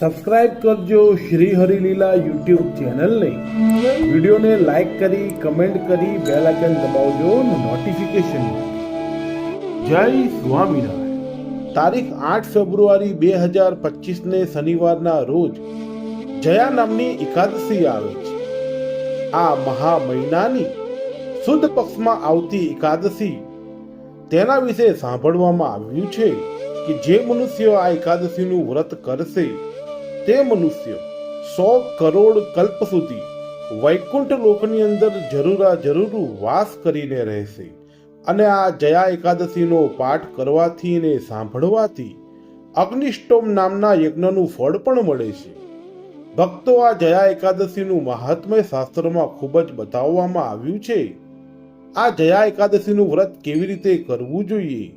Subscribe કરજો Shri Harileela YouTube ચેનલને. વિડીયોને લાઇક કરી, કમેન્ટ કરી, બેલ આઇકન દબાવજો નોટિફિકેશન જય સ્વામિનારાયણ. તારીખ આઠ ફેબ્રુઆરી બે હજાર પચીસને શનિવારના રોજ જયા નામની એકાદશી આવે છે. આ મહા મહિનાની શુદ્ધ પક્ષમાં આવતી એકાદશી તેના વિશે સાંભળવામાં આવ્યું છે કે જે મનુષ્ય આ એકાદશીનું વ્રત કરશે તે મનુષ્ય સો કરોડ કલ્પ સુધી વૈકુંઠ લોકની અંદર જરૂરા જરૂર વાસ કરીને રહેશે અને આ જયા એકાદશીનો પાઠ કરવાથી ને સાંભળવાથી અગ્નિષ્ટોમ નામના યજ્ઞનું ફળ પણ મળે છે. ભક્તો આ જયા એકાદશીનું મહાત્મય શાસ્ત્રમાં ખૂબ જ બતાવવામાં આવ્યું છે. આ જયા એકાદશીનું વ્રત કેવી રીતે કરવું જોઈએ?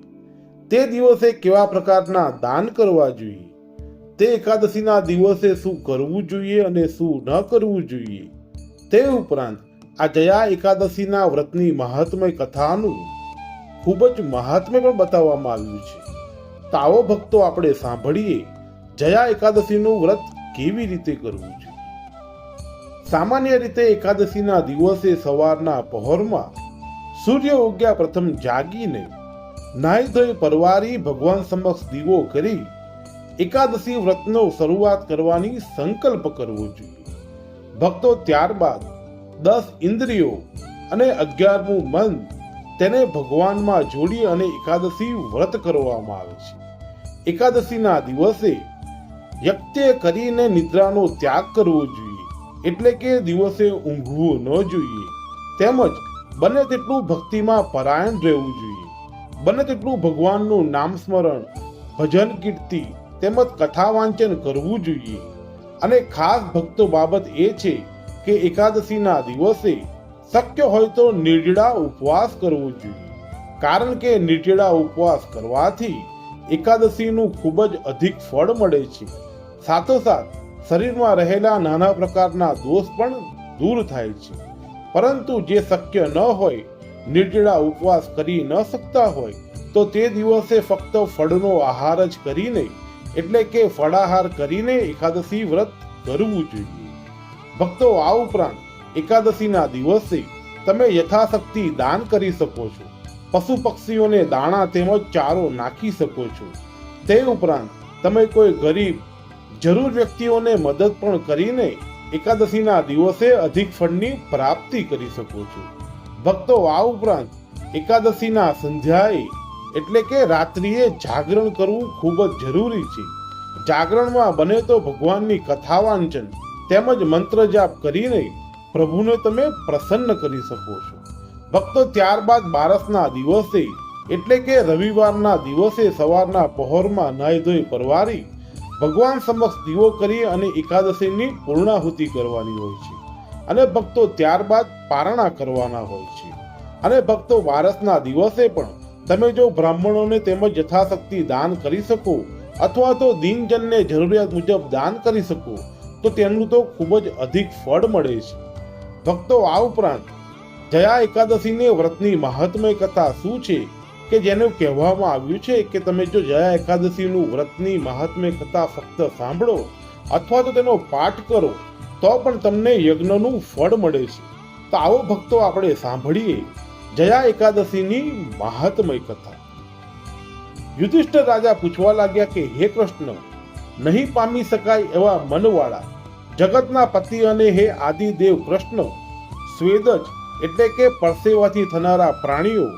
તે દિવસે કેવા પ્રકારના દાન કરવા જોઈએ? તે એકાદશીના દિવસે શું કરવું જોઈએ અને શું ન કરવું જોઈએ? તે ઉપરાંત, આ જયા એકાદશીના વ્રતની મહાત્મય કથાનું ખૂબ જ મહાત્મ્ય પણ બતાવવામાં આવ્યું છે. તો આવો ભક્તો આપણે સાંભળીએ, જયા એકાદશીનું વ્રત કેવી રીતે કરવું છે સામાન્ય રીતે એકાદશીના દિવસે સવારના પહોરમાં સૂર્ય ઉગ્યા પ્રથમ જાગીને નાહી ધોઈ પરવારી ભગવાન સમક્ષ દીવો કરી એકાદશી વ્રતનો શરૂઆત કરવાની સંકલ્પ કરવો જોઈએ. ભક્તો ત્યારબાદ દસ ઇન્દ્રિયો અને અગિયારમું મન તેને ભગવાનમાં જોડી અને એકાદશી વ્રત કરવામાં આવે છે. એકાદશીના દિવસે વ્યક્તિએ કરીને નિદ્રાનો ત્યાગ કરવો જોઈએ, એટલે કે દિવસે ઊંઘવું ન જોઈએ. તેમજ બને તેટલું ભક્તિમાં પરાયણ રહેવું જોઈએ. બને તેટલું ભગવાનનું નામ સ્મરણ, ભજન કીર્તિ તેમજ કથા વાંચન કરવું જોઈએ. અને ખાસ ભક્તો બાબત એ છે કે એકાદશીના દિવસે શક્ય હોય તો નિર્જળા ઉપવાસ કરવો જોઈએ. કારણ કે નિર્જળા ઉપવાસ કરવાથી એકાદશીનું ખૂબ જ અધિક ફળ મળે છે. સાથોસાથ, શરીરમાં રહેલા નાના પ્રકારના દોષ પણ દૂર થાય છે. પરંતુ જે શક્ય ન હોય, નિર્જળા ઉપવાસ કરી ન શકતા હોય, તો તે દિવસે ફક્ત ફળનો આહાર જ કરીને એટલે કે ફળાહાર કરીને એકાદશી વ્રત કરવું જોઈએ. ભક્તો, આ ઉપરાંત એકાદશીના દિવસે તમે યથાશક્તિ દાન કરી શકો છો. પશુ પક્ષીઓને દાણા તેમજ ચારો નાખી શકો છો. તે ઉપરાંત તમે કોઈ ગરીબ, જરૂર વ્યક્તિઓને મદદ પણ કરીને એકાદશીના દિવસે અધિક ફળની પ્રાપ્તિ કરી શકો છો. ભક્તો, આ ઉપરાંત એકાદશીના સંધ્યાએ એટલે કે રાત્રિએ જાગરણ કરવું ખૂબ જ જરૂરી છે. જાગરણમાં બને તો ભગવાનની કથા વાંચન તેમજ મંત્ર જાપ કરીને પ્રભુને તમે પ્રસન્ન કરી શકો છો. ભક્તો ત્યારબાદ બારસના દિવસે એટલે કે રવિવારના દિવસે સવારના પહોરમાં નાહી ધોઈ પરવારી ભગવાન સમક્ષ દીવો કરી અને એકાદશીની પૂર્ણાહુતિ કરવાની હોય છે. અને ભક્તો ત્યારબાદ પારણા કરવાના હોય છે. અને ભક્તો વારસના દિવસે પણ તમે જો બ્રાહ્મણોને તેમજ યથાશક્તિ દાન કરી શકો, અથવા તો દિનજનને જરૂરિયાત મુજબ દાન કરી શકો, તો તેનું તો ખૂબ જ અધિક ફળ મળે છે. ભક્તો, આ ઉપરાંત જયા એકાદશીને વ્રતની મહાત્મય કથા શું છે? કે જેનું કહેવામાં આવ્યું છે કે તમે જો જયા એકાદશીનું વ્રતની મહાત્મ્ય કથા ફક્ત સાંભળો, અથવા તો તેનો પાઠ કરો, તો પણ તમને યજ્ઞનું ફળ મળે છે. તો આવો ભક્તો આપણે સાંભળીએ. જયા એકાદશીની મહાત્મય કથા. યુધિષ્ઠ રાજા પૂછવા લાગ્યા કે, હે કૃષ્ણ, નહીં પામી શકાય એવા મનવાળા, જગતના પતિ અને હે આદિદેવ કૃષ્ણ, સ્વેદજ એટલે કે પરસેવાથી થનારા પ્રાણીઓ,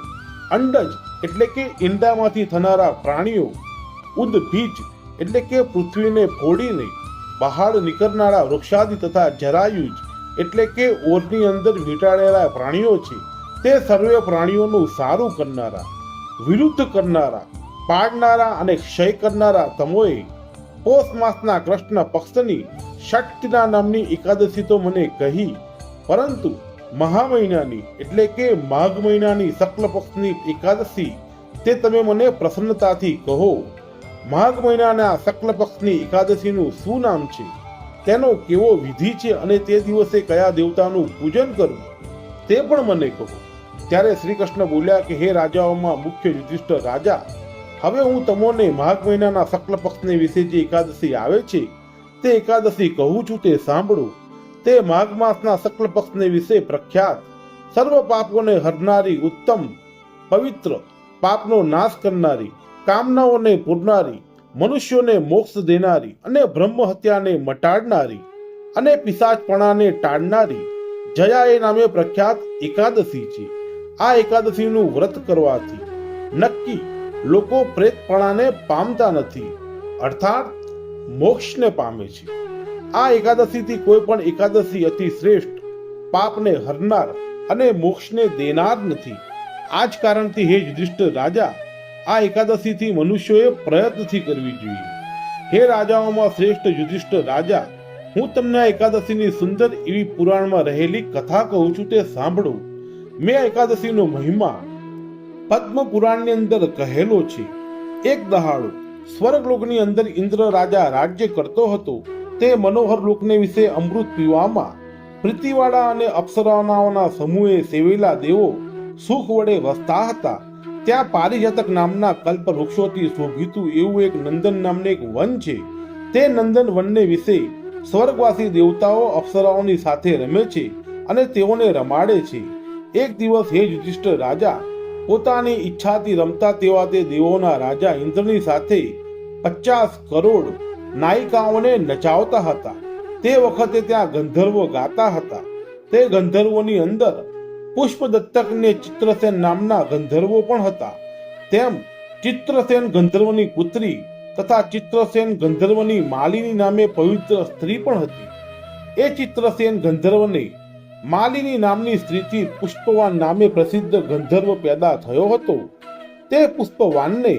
અંડજ એટલે કે ઈંડામાંથી થનારા પ્રાણીઓ, ઉદભીજ એટલે કે પૃથ્વીને ફોડીને બહાર નીકળનારા વૃક્ષાદિ તથા જરાયુજ એટલે કે ઓરની અંદર વીંટાળેલા પ્રાણીઓ છે. તે સર્વે પ્રાણીઓનું સારું કરનારા વિરુદ્ધ કરનારા, પાડનારા અને ક્ષય કરનારા તમોએ પોષ માસના કૃષ્ણ પક્ષની ષટના નામની એકાદશી તો મને કહી, પરંતુ મહા મહિનાની એટલે કે માઘ મહિનાની શક્લ પક્ષની એકાદશી તે તમે મને પ્રસન્નતાથી કહો. માઘ મહિનાના શક્લ પક્ષની એકાદશીનું શું નામ છે? તેનો કેવો વિધિ છે અને તે દિવસે કયા દેવતાનું પૂજન કરવું? તે પણ મને કહો. ત્યારે શ્રી કૃષ્ણ બોલ્યા કે, હે રાજાઓમાં મુખ્ય યુધિષ્ઠિર રાજા, હવે હું તમને માઘ મહિનાના શક્લ પક્ષની વિશે જે એકાદશી આવે છે, તે એકાદશી કહું છું તે સાંભળો. તે માઘ માસના શક્લ પક્ષને વિશે પ્રખ્યાત. સર્વ પાપોને હરનારી ઉત્તમ, પવિત્ર, પાપનો નાશ કરનારી, કામનાઓને પૂરનારી, મનુષ્યોને મોક્ષ દેનારી અને બ્રહ્મ હત્યાને મટાડનારી અને પિશાચપણાને ટાળનારી જયા એ નામે પ્રખ્યાત એકાદશી છે. આ એકાદશીનું વ્રત કરવાથી નક્કી લોકો પ્રેતપણાને પામતા નથી, અર્થાત મોક્ષને પામે છે. આ એકાદશીથી કોઈ પણ એકાદશી અતિ શ્રેષ્ઠ, પાપને હરનાર અને મોક્ષને દેનાર નથી. આ જ કારણથી હે યુધિષ્ઠ રાજા, આ એકાદશીથી મનુષ્યોએ પ્રયત્નથી કરવી જોઈએ. હે રાજાઓમાં શ્રેષ્ઠ યુધિષ્ઠ રાજા, હું તમને આ એકાદશીની સુંદર એવી પુરાણમાં રહેલી કથા કહું છું તે સાંભળો. મેં એકાદશીનો મહિમા પદ્મ પુરાણની અંદર કહેલો છે. એક દહાડો સ્વર્ગલોકની અંદર ઇન્દ્ર રાજા રાજ્ય કરતો હતો. તે મનોહર લોકને વિશે અમૃત પીવામાં પ્રીતિવાળા અને અપ્સરાનાઓના સમૂહે સેવેલા દેવો સુખ વડે વસતા હતા. ત્યાં પારિજાતક નામના કલ્પ વૃક્ષોથી શોભિતું એવું એક નંદન નામનું એક વન છે. તે નંદન વનને વિશે સ્વર્ગવાસી દેવતાઓ અપ્સરાઓની સાથે રમે છે અને તેઓને રમાડે છે. એક દિવસ હે યુધિષ્ઠ રાજા, પોતાની ઈચ્છાથી રમતા તેવા તે દેવોના રાજા ઇન્દ્રની સાથે પચાસ કરોડ નાયિકાઓને નચાવતા હતા. તે વખતે ત્યાં ગંધર્વો ગાતા હતા. તે ગંધર્વોની અંદર પુષ્પદત્તકને ચિત્રસેન નામના ગંધર્વો પણ હતા. તેમ ચિત્રસેન ગંધર્વની પુત્રી તથા ચિત્રસેન ગંધર્વની માલિની નામે પવિત્ર સ્ત્રી પણ હતી. એ ચિત્રસેન ગંધર્વને માલિની નામની સ્ત્રીથી પુષ્પવાન નામે પ્રસિદ્ધ ગંધર્વ પેદા થયો હતો. તે પુષ્પવાનને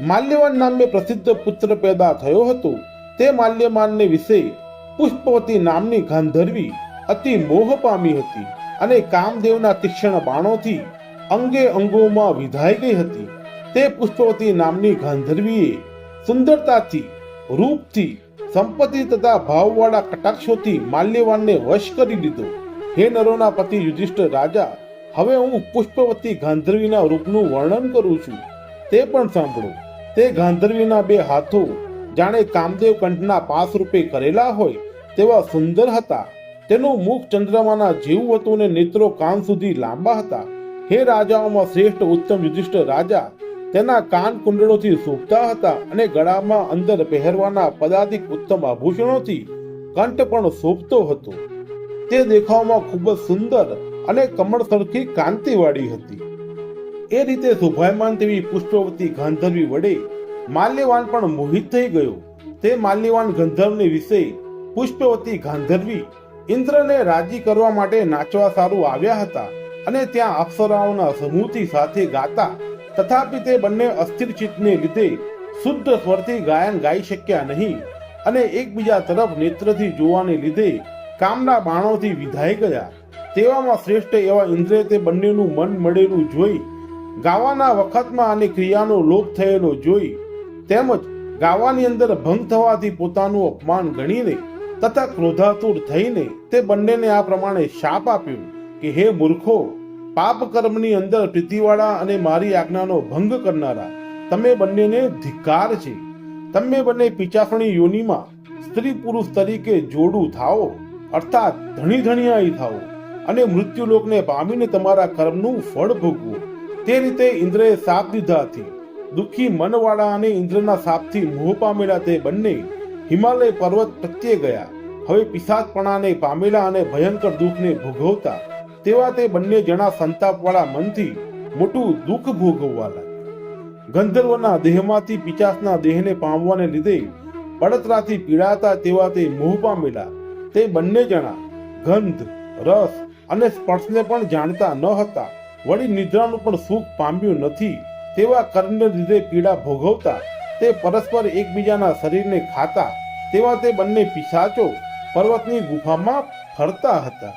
માલ્યવાન નામે પ્રસિદ્ધ પુત્ર પેદા થયો હતો. તે માલ્યવાનને વિશે પુષ્પવતી નામની ગાંધર્વી અતિ મોહ પામી હતી અને કામદેવના તીક્ષ્ણ બાણોથી અંગે અંગોમાં વિધાઈ ગઈ હતી. તે પુષ્પવતી નામની ગાંધર્વીએ સુંદરતાથી, રૂપથી, સંપત્તિ તથા ભાવવાળા કટાક્ષોથી માલ્યવાનને વશ કરી લીધો હે નરોના પતિ યુધિષ્ઠ રાજા, હવે હું પુષ્પવતી ગાંધર્વીના રૂપનું વર્ણન કરું છું. તે પણ સાંભળો. તે ગાંધર્વીના બે હાથો જાણે કામદેવ કંઠના પાસ રૂપે કરેલા હોય તેવા સુંદર હતા. તેનું મુખ ચંદ્રમાના જેવું હતું ને નેત્રો કાન સુધી લાંબા હતા. હે રાજાઓમાં શ્રેષ્ઠ ઉત્તમ યુધિષ્ઠ રાજા, તેના કાન કુંડળોથી શોભતા હતા અને ગળામાં અંદર પહેરવાના પદાધિક ઉત્તમ આભૂષણોથી કંઠ પણ શોભતો હતો. તે દેખાવમાં ખૂબ જ સુંદર અને કમળ સરખી કાંતિવાળી હતી. એ રીતે શોભાયમાન તેવી પુષ્પવતી ગાંધર્વી વડે માલ્યવાન પણ મોહિત થઈ ગયો. તે માલ્યવાન ગંધર્વને વિશે પુષ્પવતી ગાંધર્વી ઇન્દ્રને રાજી કરવા માટે નાચવા સારું આવ્યા હતા અને ત્યાં અપ્સરાઓના સમૂહથી સાથે ગાતા તથાપિ તે બંને અસ્થિર ચિત્તને લીધે શુદ્ધ સ્વરથી ગાયન ગાઈ શક્યા નહીં અને એકબીજા તરફ નેત્રથી જોવાને લીધે કામના બાણોથી વિધાઈ ગયા. તેવામાં શ્રેષ્ઠ એવા ઇન્દ્રે તે બંનેનું મન મળેલું જોઈ, ગાવાના વખતમાં અને ક્રિયાનો લોપ થયેલો જોઈ, તેમજ ગાવાની અંદર ભંગ થવાથી પોતાનું અપમાન ગણીને તથા ક્રોધાતુર થઈને તે બંનેને આ પ્રમાણે શાપ આપ્યો કે, હે મૂર્ખો, પાપ કર્મની અંદર પ્રીતિવાળા અને મારી આજ્ઞાનો ભંગ કરનારા, તમે બંનેને ધિક્કાર છે. તમે બંને પિચાસણી યોનિમાં સ્ત્રી પુરુષ તરીકે જોડું થાઓ. અર્થાત ધણી ધણિયાઈ થાઓ અને મૃત્યુલોકને પામીને તમારા કર્મનું ફળ ભોગવો. તે રીતે ઇન્દ્રએ સાપ દીધાથી દુઃખી મનવાળા અને ઇન્દ્રના સાપથી મોહ પામેલા તે બંને હિમાલય પર્વત પ્રત્યે ગયા. હવે પિશાચપણાને પામેલા અને ભયંકર દુઃખને ભોગવતા તેવા તે બંને જણા સંતાપવાળા મનથી મોટું દુઃખ ભોગવવા લાગ્યા. ગંધર્વના દેહમાંથી પિચાસના દેહને પામવાને લીધે બળતરાથી પીડાતા તેવા તે મોહ પામેલા તે બંને જણા ગંધ, રસ અને સ્પર્શને પણ જાણતા ન હતા. વળી નિદ્રાનું પણ સુખ પામ્યું નથી. તેવા કર્મને લીધે પીડા ભોગવતા તે પરસ્પર એકબીજાના શરીરને ખાતા તેવા તે બંને પિશાચો પર્વતની ગુફામાં ફરતા હતા.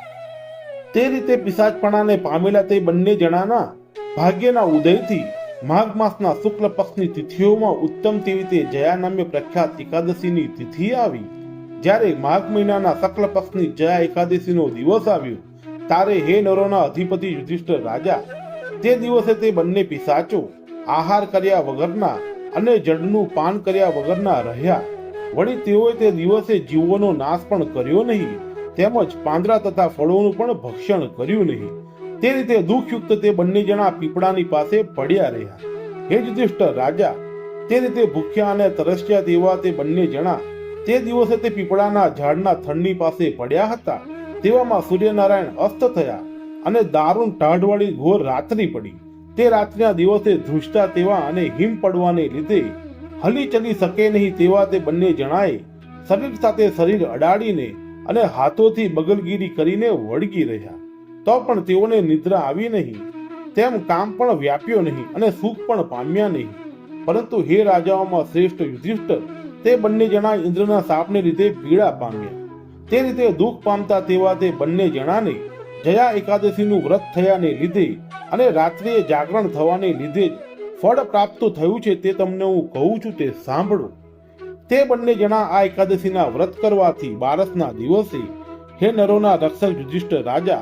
તે રીતે પિશાચપણાને પામેલા તે બંને જણાના ભાગ્યના ઉદયથી માઘ માસના શુક્લ પક્ષની તિથિઓમાં ઉત્તમ તેવી તે જયા નામે પ્રખ્યાત એકાદશીની તિથિ આવી. જ્યારે માઘ મહિનાના શુક્લ પક્ષની જયા એકાદશીનો દિવસ આવ્યો તારે હે નરોના અધિપતિ યુધિષ્ઠિર રાજા, તે દિવસે તે બંને પિસાચો આહાર કર્યા વગરના અને જળનું પાન કર્યા વગરના રહ્યા. વળી તેઓએ તે દિવસે જીવોનો નાશ પણ કર્યો નહીં, તેમજ પાંદડા તથા ફળોનું પણ ભક્ષણ કર્યું નહીં. તે રીતે દુઃખયુક્ત તે બંને જણા પીપળાની પાસે પડ્યા રહ્યા. હે યુધિષ્ઠર રાજા, તે રીતે ભૂખ્યા અને તરસ્યા તેવા તે બંને જણા તે દિવસે તે પીપળાના ઝાડના થડની પાસે પડ્યા હતા, તેવામાં સૂર્યનારાયણ અસ્ત થયા અને દારૂણ ટાઢવાળી ઘોર રાત્રિ પડી. તે રાત્રિના દિવસે ધ્રુજતા તેવા અને હિમ પડવાને લીધે હલી ચલી શકે નહીં તેવા તે બંને જણાએ શરીર સાથે શરીર અડાડીને અને હાથોથી બગલગીરી કરીને વળગી રહ્યા. તો પણ તેઓને નિદ્રા આવી નહીં. તેમ કામ પણ વ્યાપ્યો નહીં અને સુખ પણ પામ્યા નહીં. પરંતુ હે રાજાઓમાં શ્રેષ્ઠ યુધિષ્ઠર તે બંને જણા ઇન્દ્રના શાપને લીધે પીડા પામ્યા. તે રીતે દુઃખ પામતા તેવા તે બંને જણાને જયા એકાદશીનું વ્રત થયાને લીધે અને રાત્રિએ જાગરણ થવાને લીધે જ ફળ પ્રાપ્ત થયું છે તે તમને હું કહું છું તે સાંભળો. તે બંને જણા આ એકાદશીના વ્રત કરવાથી બારસના દિવસે હે નરોના રક્ષક યુધિષ્ઠ રાજા,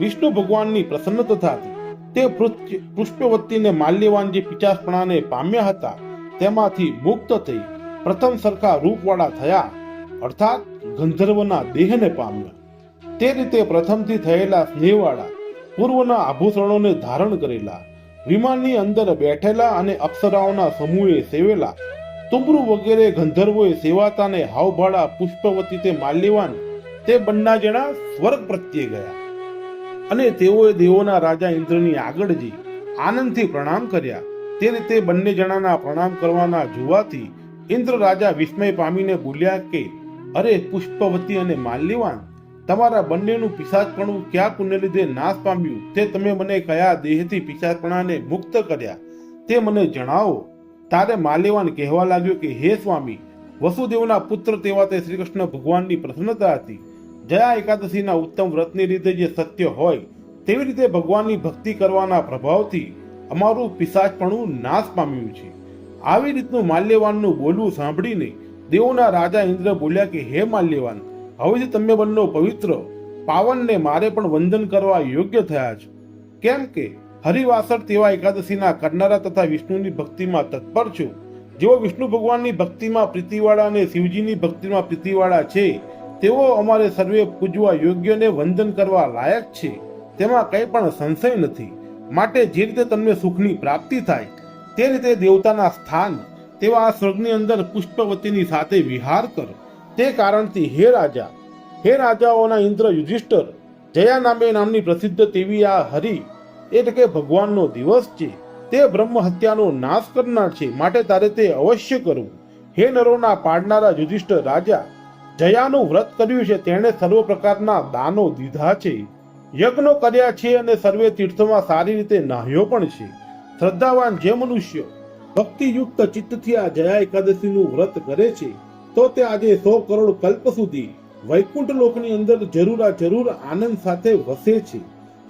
વિષ્ણુ ભગવાનની પ્રસન્નતાથી તે પૃથ્વ- પુષ્પવતીને માલ્યવાન જે પિચાસપણાને પામ્યા હતા, તેમાંથી મુક્ત થઈ પ્રથમ સરખા રૂપવાળા થયા, અર્થાત ગંધર્વના દેહને પામ્યા. તે રીતે પ્રથમથી થયેલા સ્નેહવાળા પૂર્વના આભૂષણોને ધારણ કરેલા, વિમાનની અંદર બેઠેલા અને અપ્સરાઓના સમૂહે સેવેલા, તુમરુ વગેરે ગંધર્વોએ સેવાતાને હાવભાળા પુષ્પવતી તે માલ્યવાન, તે બંને જણા સ્વર્ગ પ્રત્યે ગયા. અને તેઓએ દેવોના રાજા ઇન્દ્રની આગળ જઈ આનંદથી પ્રણામ કર્યા. તે રીતે બંને જણાના પ્રણામ કરવાના જોવાથી ઇન્દ્ર રાજા વિસ્મય પામીને બોલ્યા કે, અરે પુષ્પવતી અને માલ્યવાન, તમારા બંનેનું પિશાચપણું ક્યાં પુણ્ય લીધે નાશ પામ્યું. તે તમે મને કયા દેહથી પિશાચપણાને મુક્ત કર્યા? તે મને જણાવો. તારે માલ્યવાન કહેવા લાગ્યો કે, હે સ્વામી, વસુદેવના પુત્ર તેવા તે શ્રી કૃષ્ણ ભગવાનની પ્રસન્નતા હતી. જયા એકાદશીના ઉત્તમ વ્રતની રીતે જે સત્ય હોય, તેવી રીતે ભગવાનની ભક્તિ કરવાના પ્રભાવથી અમારું પિશાચપણું નાશ પામ્યું છે. આવી રીતનું માલ્યવાનનું બોલવું સાંભળીને દેવોના રાજા ઇન્દ્ર બોલ્યા કે, હે માલ્યવાન હવેથી તમે બંને પવિત્ર પાવનને મારે પણ વંદન કરવા યોગ્ય થયા છો. કેમ કે હરિવાસર તેવા એકાદશીના કરનારા તથા વિષ્ણુની ભક્તિમાં તત્પર છો. જેઓ વિષ્ણુ ભગવાનની ભક્તિમાં પ્રીતિવાળા અને શિવજીની ભક્તિમાં પ્રીતિવાળા છે, તેઓ અમારે સર્વે પૂજવા યોગ્યને વંદન કરવા લાયક છે. તેમાં કંઈ પણ સંશય નથી. માટે જે રીતે તમને સુખની પ્રાપ્તિ થાય તે રીતે દેવતાના સ્થાન તેવા આ સ્વર્ગની અંદર પુષ્પવતીની સાથે વિહાર કર. તે કારણથી હે રાજા, હે રાજાઓના ઇન્દ્ર યુધિષ્ઠર, જયા નામે નામની પ્રસિદ્ધ તેવી આ હરિ, એટલે કે ભગવાનનો દિવસ છે. તે બ્રહ્મ હત્યાનો નાશ કરનાર છે. માટે તારે તે અવશ્ય કરવું. હે નરોના પાડનારા યુધિષ્ઠર રાજા, જયાનું વ્રત કર્યું છે તેણે સર્વ પ્રકારના દાનો દીધા છે. યજ્ઞો કર્યા છે અને સર્વે તીર્થોમાં સારી રીતે નાહ્યો પણ છે. શ્રદ્ધાવાન જે મનુષ્ય ભક્તિયુક્ત ચિત્તથી આ જયા એકાદશીનું વ્રત કરે છે, તો તે આજે સો કરોડ કલ્પ સુધી વૈકુંઠ લોકની અંદર જરૂર જરૂર આનંદ સાથે વસે છે.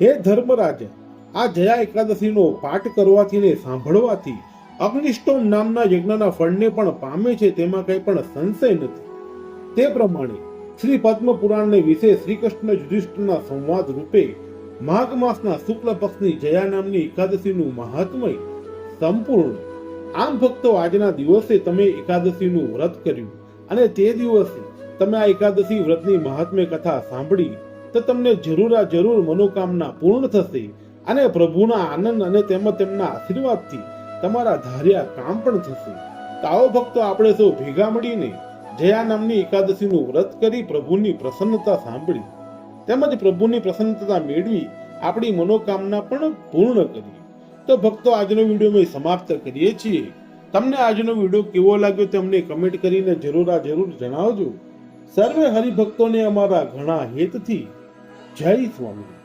હે ધર્મરાજા, આ જયા એકાદશીનો પાઠ કરવાથી ને સાંભળવાથી અગ્નિષ્ટોમ નામના યજ્ઞના ફળને પણ પામે છે તેમાં કંઈ પણ સંશય નથી. તે પ્રમાણે શ્રી પદ્મ પુરાણને વિશે શ્રી કૃષ્ણ યુધિષ્ઠના સંવાદ રૂપે માઘ માસના શુક્લ પક્ષની જયા નામની એકાદશીનું મહાત્મય સંપૂર્ણ. આમ ભક્તો આજના દિવસે તમે એકાદશીનું વ્રત કર્યું અને તે દિવસે તમે આ એકાદશી વ્રતની મહાત્મ્ય કથા સાંભળી તો તમને જરૂર આ જરૂર મનોકામના પૂર્ણ થશે અને પ્રભુના આનંદ અને તેમજ તેમના આશીર્વાદથી તમારા ધાર્યા કામ પણ થશે. તાઓ ભક્તો આપણે સૌ ભેગા મળીને જયા નામની એકાદશીનું વ્રત કરી પ્રભુની પ્રસન્નતા સાંભળી. તેમજ પ્રભુની પ્રસન્નતા મેળવી આપણી મનોકામના પણ પૂર્ણ કરી તો ભક્તો, આજનો વીડિયો મેં સમાપ્ત કરીએ છીએ. તમને આજનો વીડિયો કેવો લાગ્યો તે અમને કમેન્ટ કરીને જરૂર આ જરૂર જણાવજો. સર્વે હરિભક્તોને અમારા ઘણા હેતથી જય સ્વામી.